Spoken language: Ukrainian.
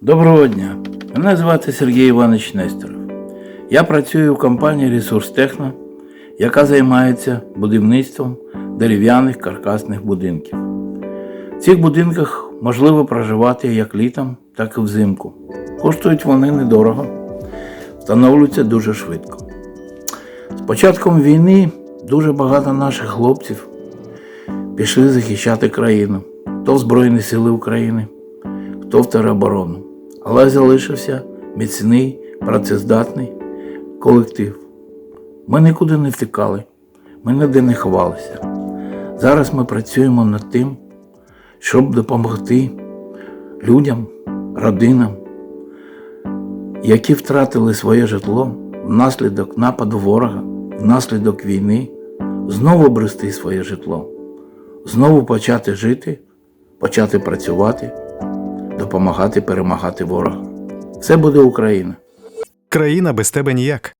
Доброго дня. Мене звати Сергій Іванович Нестеров. Я працюю у компанії Ресурс Техно, яка займається будівництвом дерев'яних каркасних будинків. В цих будинках можливо проживати як літом, так і взимку. Коштують вони недорого, встановлюються дуже швидко. З початком війни дуже багато наших хлопців пішли захищати країну, хто в Збройні Сили України, хто в тероборону. Але залишився міцний, працездатний колектив. Ми нікуди не втікали, ми ніде не ховалися. Зараз ми працюємо над тим, щоб допомогти людям, родинам, які втратили своє житло внаслідок нападу ворога, внаслідок війни, знову обрести своє житло, знову почати жити, почати працювати, допомагати перемагати ворога. Це буде Україна. Країна без тебе ніяк.